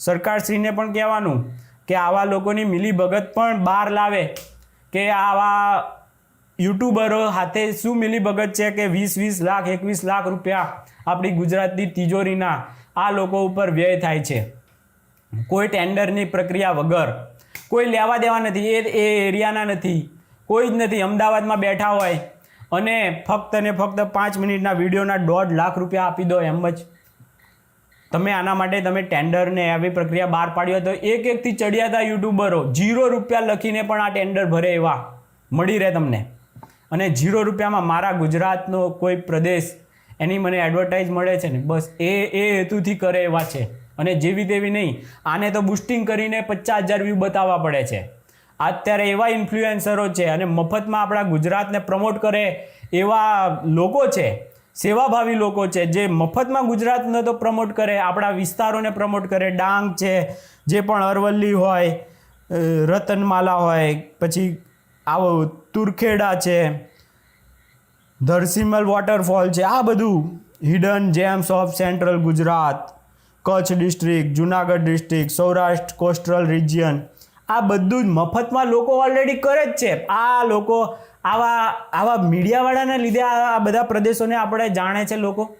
સરકારશ્રીને પણ કહેવાનું કે આવા લોકોની મિલીભગત પણ બહાર લાવે કે આવા યુટ્યુબરો હાથે શું મિલીભગત છે કે વીસ વીસ લાખ, એકવીસ લાખ રૂપિયા આપણી ગુજરાતની તિજોરીના આ લોકો ઉપર વ્યય થાય છે. કોઈ ટેન્ડરની પ્રક્રિયા વગર, કોઈ લેવા દેવા નથી, એ એ એરિયાના નથી, કોઈ જ નથી, અમદાવાદમાં બેઠા હોય અને ફક્ત ને ફક્ત પાંચ મિનિટના વિડીયોના દોઢ લાખ રૂપિયા આપી દો એમ જ. તમે આના માટે તમે ટેન્ડરને આવી પ્રક્રિયા બહાર પાડી તો એક એકથી ચડિયાતા યુટ્યુબરો જીરો રૂપિયા લખીને પણ આ ટેન્ડર ભરે એવા. મળી રહે તમને. અને જીરો રૂપિયામાં મારા ગુજરાતનો કોઈ પ્રદેશ એની મને એડવર્ટાઇઝ મળે છે ને? બસ એ એ હેતુથી કરે એવા છે. અને જેવી તેવી નહીં, આને તો બુસ્ટિંગ કરીને પચાસ હજાર વ્યૂ બતાવવા પડે છે. અત્યારે એવા ઇન્ફ્લુએન્સરો છે અને મફતમાં આપણા ગુજરાતને પ્રમોટ કરે એવા લોકો છે સેવાભાવી લોકો છે, જે મફતમાં ગુજરાતને તો પ્રમોટ કરે, આપણા વિસ્તારોને પ્રમોટ કરે, ડાંગ છે, જે પણ અરવલ્લી હોય રતનમાલા હોય, પછી આવો તુરખેડા છે, ધરસીમલ વોટરફોલ છે, આ બધું hidden gems of central Gujarat, Kutch district Junagadh district Saurashtra coastal region આ બધું જ મફતમાં લોકો ઓલરેડી કરે જ છે. આ લોકો આવા આવા મીડિયાવાળાને લીધે આ બધા પ્રદેશોને આપણે જાણે છે લોકો.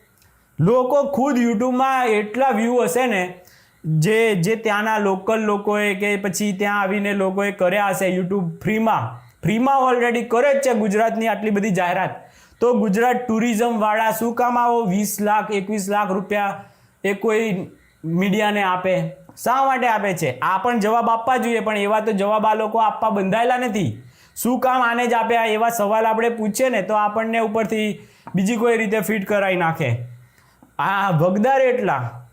લોકો ખુદ યુટ્યુબમાં એટલા વ્યૂ હશે ને, જે જે ત્યાંના લોકલ લોકોએ કે પછી ત્યાં આવીને લોકોએ કર્યા હશે યુટ્યુબ ફ્રીમાં. ફ્રીમાં ઓલરેડી કરે જ છે ગુજરાતની આટલી બધી જાહેરાત. તો ગુજરાત ટુરિઝમવાળા શું કામ આવો? વીસ લાખ, એકવીસ લાખ રૂપિયા એ કોઈ મીડિયાને આપે. શા માટે આપે છે? આ પણ જવાબ આપવા જોઈએ, પણ એવા તો જવાબ આ લોકો આપવા બંધાયેલા નથી. શું કામ આને જ આપ્યા એવા સવાલ આપણે પૂછીએ ને તો આપણને ઉપરથી બીજી કોઈ રીતે ફિટ કરાવી નાખે. આ ભગદાર એટલા.